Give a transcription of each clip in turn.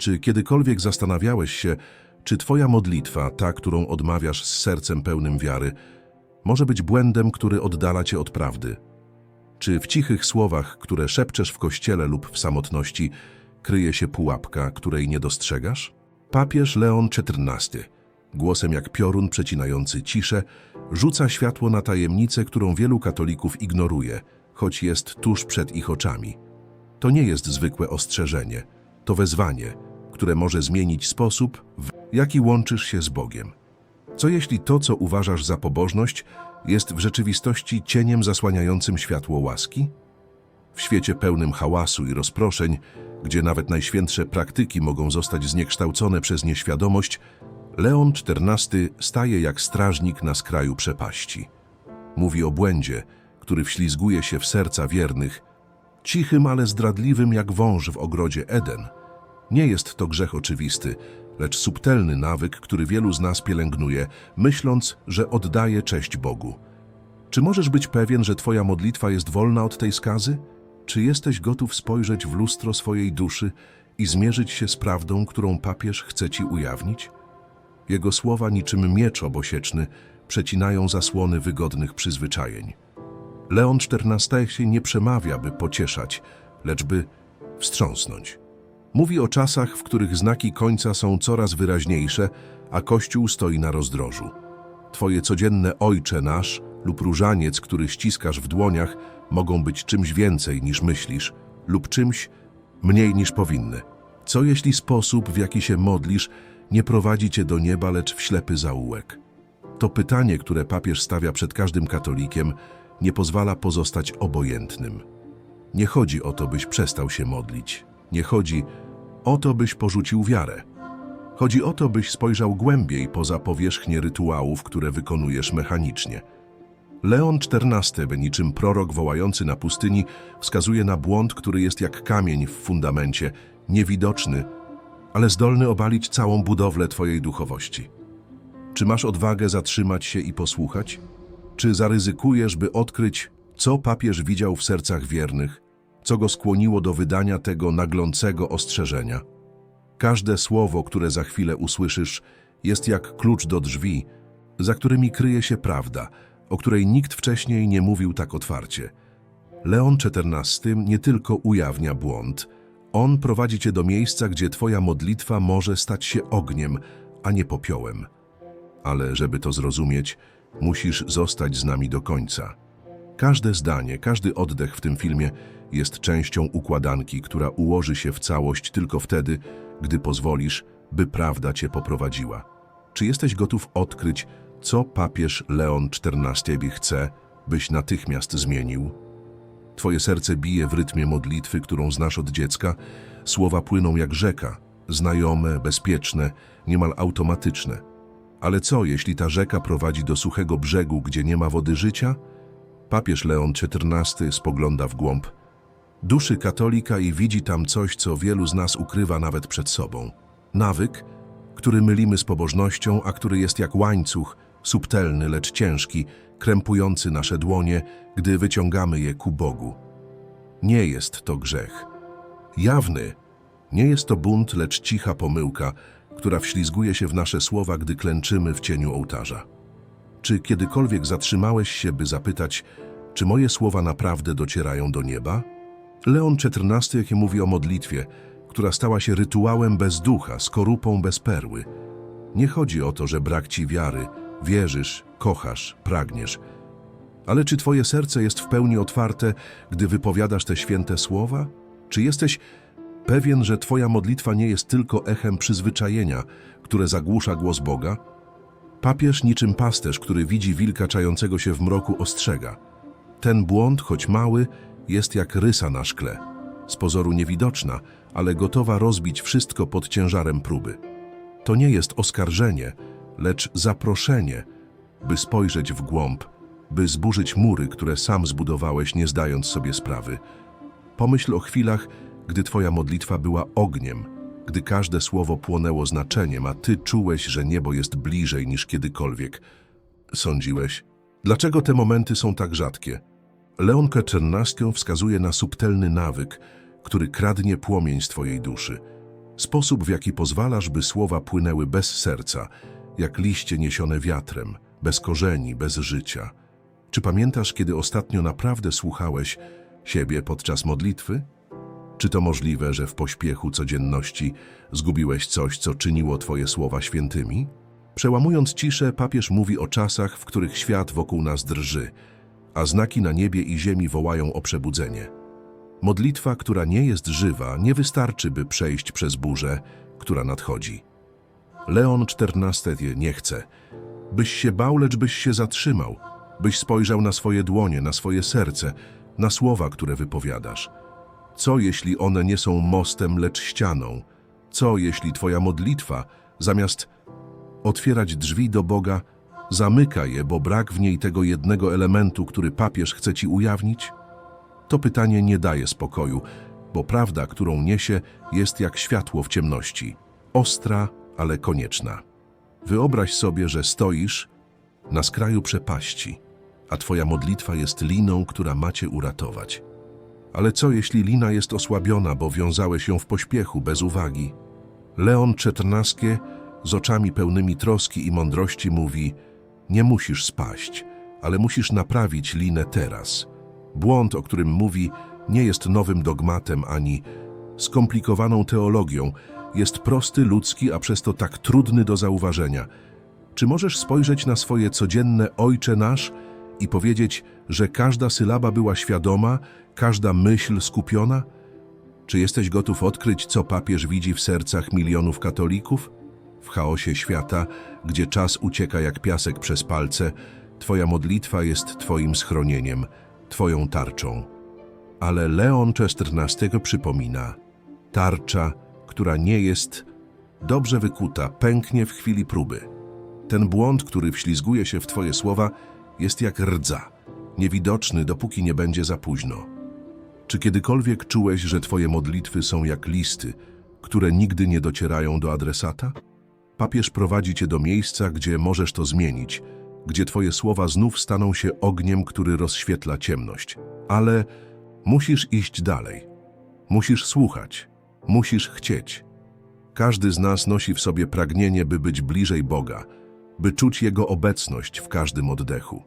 Czy kiedykolwiek zastanawiałeś się, czy Twoja modlitwa, ta, którą odmawiasz z sercem pełnym wiary, może być błędem, który oddala Cię od prawdy? Czy w cichych słowach, które szepczesz w kościele lub w samotności, kryje się pułapka, której nie dostrzegasz? Papież Leon XIV, głosem jak piorun przecinający ciszę, rzuca światło na tajemnicę, którą wielu katolików ignoruje, choć jest tuż przed ich oczami. To nie jest zwykłe ostrzeżenie, to wezwanie, które może zmienić sposób, w jaki łączysz się z Bogiem. Co jeśli to, co uważasz za pobożność, jest w rzeczywistości cieniem zasłaniającym światło łaski? W świecie pełnym hałasu i rozproszeń, gdzie nawet najświętsze praktyki mogą zostać zniekształcone przez nieświadomość, Leon XIV staje jak strażnik na skraju przepaści. Mówi o błędzie, który wślizguje się w serca wiernych, cichym, ale zdradliwym jak wąż w ogrodzie Eden. Nie jest to grzech oczywisty, lecz subtelny nawyk, który wielu z nas pielęgnuje, myśląc, że oddaje cześć Bogu. Czy możesz być pewien, że Twoja modlitwa jest wolna od tej skazy? Czy jesteś gotów spojrzeć w lustro swojej duszy i zmierzyć się z prawdą, którą papież chce Ci ujawnić? Jego słowa niczym miecz obosieczny przecinają zasłony wygodnych przyzwyczajeń. Leon XIV nie przemawia, by pocieszać, lecz by wstrząsnąć. Mówi o czasach, w których znaki końca są coraz wyraźniejsze, a Kościół stoi na rozdrożu. Twoje codzienne Ojcze nasz lub różaniec, który ściskasz w dłoniach, mogą być czymś więcej niż myślisz lub czymś mniej niż powinny. Co jeśli sposób, w jaki się modlisz, nie prowadzi cię do nieba, lecz w ślepy zaułek? To pytanie, które papież stawia przed każdym katolikiem, nie pozwala pozostać obojętnym. Nie chodzi o to, byś przestał się modlić. Nie chodzi o to, byś porzucił wiarę. Chodzi o to, byś spojrzał głębiej poza powierzchnię rytuałów, które wykonujesz mechanicznie. Leon XIV, niczym prorok wołający na pustyni, wskazuje na błąd, który jest jak kamień w fundamencie, niewidoczny, ale zdolny obalić całą budowlę Twojej duchowości. Czy masz odwagę zatrzymać się i posłuchać? Czy zaryzykujesz, by odkryć, co papież widział w sercach wiernych, co go skłoniło do wydania tego naglącego ostrzeżenia? Każde słowo, które za chwilę usłyszysz, jest jak klucz do drzwi, za którymi kryje się prawda, o której nikt wcześniej nie mówił tak otwarcie. Leon XIV nie tylko ujawnia błąd, on prowadzi cię do miejsca, gdzie twoja modlitwa może stać się ogniem, a nie popiołem. Ale żeby to zrozumieć, musisz zostać z nami do końca. Każde zdanie, każdy oddech w tym filmie jest częścią układanki, która ułoży się w całość tylko wtedy, gdy pozwolisz, by prawda cię poprowadziła. Czy jesteś gotów odkryć, co papież Leon XIV chce, byś natychmiast zmienił? Twoje serce bije w rytmie modlitwy, którą znasz od dziecka. Słowa płyną jak rzeka, znajome, bezpieczne, niemal automatyczne. Ale co, jeśli ta rzeka prowadzi do suchego brzegu, gdzie nie ma wody życia? Papież Leon XIV spogląda w głąb duszy katolika i widzi tam coś, co wielu z nas ukrywa nawet przed sobą. Nawyk, który mylimy z pobożnością, a który jest jak łańcuch, subtelny, lecz ciężki, krępujący nasze dłonie, gdy wyciągamy je ku Bogu. Nie jest to grzech. Jawny, nie jest to bunt, lecz cicha pomyłka, która wślizguje się w nasze słowa, gdy klęczymy w cieniu ołtarza. Czy kiedykolwiek zatrzymałeś się, by zapytać, czy moje słowa naprawdę docierają do nieba? Leon XIV mówi o modlitwie, która stała się rytuałem bez ducha, skorupą bez perły. Nie chodzi o to, że brak ci wiary, wierzysz, kochasz, pragniesz. Ale czy twoje serce jest w pełni otwarte, gdy wypowiadasz te święte słowa? Czy jesteś pewien, że twoja modlitwa nie jest tylko echem przyzwyczajenia, które zagłusza głos Boga? Papież niczym pasterz, który widzi wilka czającego się w mroku, ostrzega. Ten błąd, choć mały, jest jak rysa na szkle, z pozoru niewidoczna, ale gotowa rozbić wszystko pod ciężarem próby. To nie jest oskarżenie, lecz zaproszenie, by spojrzeć w głąb, by zburzyć mury, które sam zbudowałeś, nie zdając sobie sprawy. Pomyśl o chwilach, gdy Twoja modlitwa była ogniem, gdy każde słowo płonęło znaczeniem, a Ty czułeś, że niebo jest bliżej niż kiedykolwiek. Sądziłeś, dlaczego te momenty są tak rzadkie? Leonkę XIV wskazuje na subtelny nawyk, który kradnie płomień z Twojej duszy. Sposób, w jaki pozwalasz, by słowa płynęły bez serca, jak liście niesione wiatrem, bez korzeni, bez życia. Czy pamiętasz, kiedy ostatnio naprawdę słuchałeś siebie podczas modlitwy? Czy to możliwe, że w pośpiechu codzienności zgubiłeś coś, co czyniło Twoje słowa świętymi? Przełamując ciszę, papież mówi o czasach, w których świat wokół nas drży, a znaki na niebie i ziemi wołają o przebudzenie. Modlitwa, która nie jest żywa, nie wystarczy, by przejść przez burzę, która nadchodzi. Leon XIV nie chce, byś się bał, lecz byś się zatrzymał, byś spojrzał na swoje dłonie, na swoje serce, na słowa, które wypowiadasz. Co jeśli one nie są mostem, lecz ścianą? Co jeśli Twoja modlitwa, zamiast otwierać drzwi do Boga, zamyka je, bo brak w niej tego jednego elementu, który papież chce Ci ujawnić? To pytanie nie daje spokoju, bo prawda, którą niesie, jest jak światło w ciemności. Ostra, ale konieczna. Wyobraź sobie, że stoisz na skraju przepaści, a Twoja modlitwa jest liną, która macie uratować. Ale co jeśli lina jest osłabiona, bo wiązałeś ją w pośpiechu, bez uwagi? Leon XIV z oczami pełnymi troski i mądrości mówi nie musisz spaść, ale musisz naprawić linę teraz. Błąd, o którym mówi, nie jest nowym dogmatem ani skomplikowaną teologią, jest prosty, ludzki, a przez to tak trudny do zauważenia. Czy możesz spojrzeć na swoje codzienne Ojcze Nasz i powiedzieć, że każda sylaba była świadoma, każda myśl skupiona? Czy jesteś gotów odkryć, co papież widzi w sercach milionów katolików? W chaosie świata, gdzie czas ucieka jak piasek przez palce, Twoja modlitwa jest Twoim schronieniem, Twoją tarczą. Ale Leon XIV przypomina, tarcza, która nie jest dobrze wykuta, pęknie w chwili próby. Ten błąd, który wślizguje się w Twoje słowa, jest jak rdza, niewidoczny, dopóki nie będzie za późno. Czy kiedykolwiek czułeś, że Twoje modlitwy są jak listy, które nigdy nie docierają do adresata? Papież prowadzi Cię do miejsca, gdzie możesz to zmienić, gdzie Twoje słowa znów staną się ogniem, który rozświetla ciemność. Ale musisz iść dalej. Musisz słuchać. Musisz chcieć. Każdy z nas nosi w sobie pragnienie, by być bliżej Boga, by czuć Jego obecność w każdym oddechu.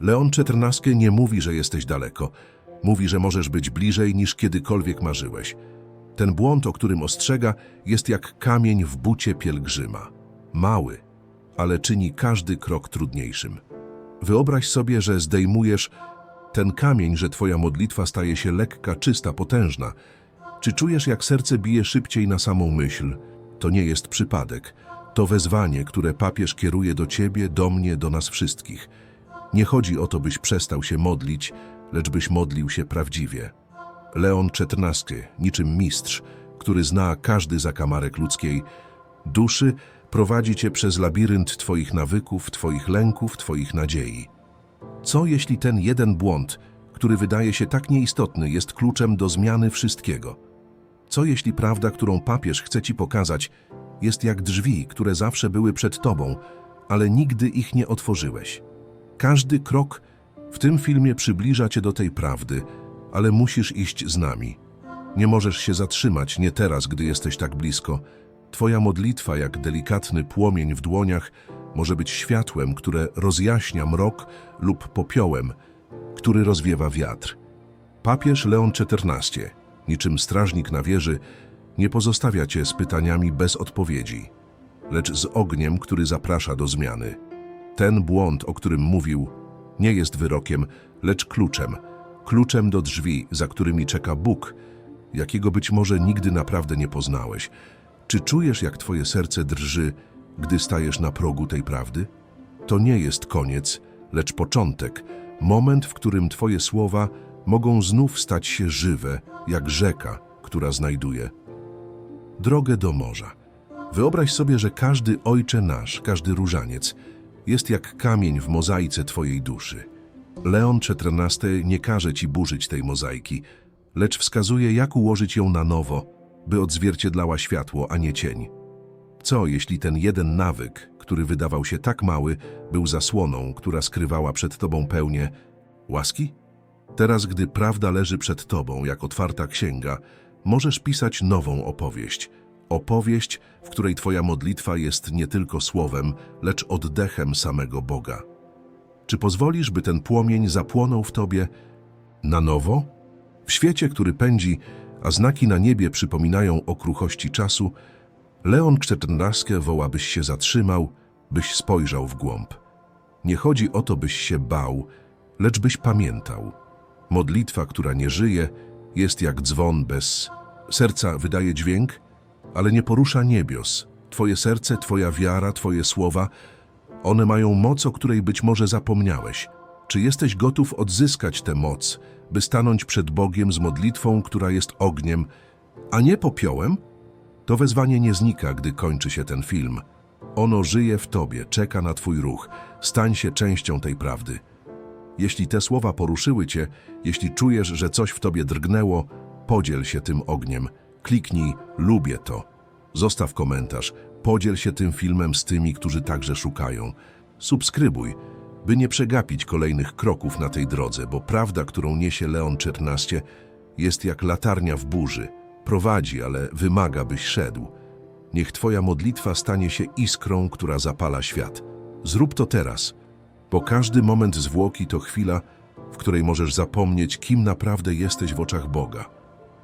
Leon XIV nie mówi, że jesteś daleko. Mówi, że możesz być bliżej niż kiedykolwiek marzyłeś. Ten błąd, o którym ostrzega, jest jak kamień w bucie pielgrzyma. Mały, ale czyni każdy krok trudniejszym. Wyobraź sobie, że zdejmujesz ten kamień, że twoja modlitwa staje się lekka, czysta, potężna. Czy czujesz, jak serce bije szybciej na samą myśl? To nie jest przypadek. To wezwanie, które papież kieruje do ciebie, do mnie, do nas wszystkich. Nie chodzi o to, byś przestał się modlić, lecz byś modlił się prawdziwie. Leon XIV, niczym mistrz, który zna każdy zakamarek ludzkiej duszy, prowadzi cię przez labirynt twoich nawyków, twoich lęków, twoich nadziei. Co jeśli ten jeden błąd, który wydaje się tak nieistotny, jest kluczem do zmiany wszystkiego? Co jeśli prawda, którą papież chce ci pokazać, jest jak drzwi, które zawsze były przed tobą, ale nigdy ich nie otworzyłeś? Każdy krok w tym filmie przybliża cię do tej prawdy, ale musisz iść z nami. Nie możesz się zatrzymać, nie teraz, gdy jesteś tak blisko. Twoja modlitwa, jak delikatny płomień w dłoniach, może być światłem, które rozjaśnia mrok lub popiołem, który rozwiewa wiatr. Papież Leon XIV, niczym strażnik na wieży, nie pozostawia cię z pytaniami bez odpowiedzi, lecz z ogniem, który zaprasza do zmiany. Ten błąd, o którym mówił, nie jest wyrokiem, lecz kluczem. Kluczem do drzwi, za którymi czeka Bóg, jakiego być może nigdy naprawdę nie poznałeś. Czy czujesz, jak twoje serce drży, gdy stajesz na progu tej prawdy? To nie jest koniec, lecz początek, moment, w którym twoje słowa mogą znów stać się żywe, jak rzeka, która znajduje drogę do morza. Wyobraź sobie, że każdy ojcze nasz, każdy różaniec jest jak kamień w mozaice twojej duszy. Leon XIV nie każe ci burzyć tej mozaiki, lecz wskazuje, jak ułożyć ją na nowo, by odzwierciedlała światło, a nie cień. Co, jeśli ten jeden nawyk, który wydawał się tak mały, był zasłoną, która skrywała przed tobą pełnię łaski? Teraz, gdy prawda leży przed tobą, jak otwarta księga, możesz pisać nową opowieść, Opowieść, w której Twoja modlitwa jest nie tylko słowem, lecz oddechem samego Boga. Czy pozwolisz, by ten płomień zapłonął w Tobie na nowo? W świecie, który pędzi, a znaki na niebie przypominają o kruchości czasu, Leon XIV woła, byś się zatrzymał, byś spojrzał w głąb. Nie chodzi o to, byś się bał, lecz byś pamiętał. Modlitwa, która nie żyje, jest jak dzwon bez serca, wydaje dźwięk, ale nie porusza niebios. Twoje serce, Twoja wiara, Twoje słowa, one mają moc, o której być może zapomniałeś. Czy jesteś gotów odzyskać tę moc, by stanąć przed Bogiem z modlitwą, która jest ogniem, a nie popiołem? To wezwanie nie znika, gdy kończy się ten film. Ono żyje w Tobie, czeka na Twój ruch. Stań się częścią tej prawdy. Jeśli te słowa poruszyły Cię, jeśli czujesz, że coś w Tobie drgnęło, podziel się tym ogniem. Kliknij lubię to. Zostaw komentarz. Podziel się tym filmem z tymi, którzy także szukają. Subskrybuj, by nie przegapić kolejnych kroków na tej drodze, bo prawda, którą niesie Leon XIV, jest jak latarnia w burzy. Prowadzi, ale wymaga, byś szedł. Niech Twoja modlitwa stanie się iskrą, która zapala świat. Zrób to teraz, bo każdy moment zwłoki to chwila, w której możesz zapomnieć, kim naprawdę jesteś w oczach Boga.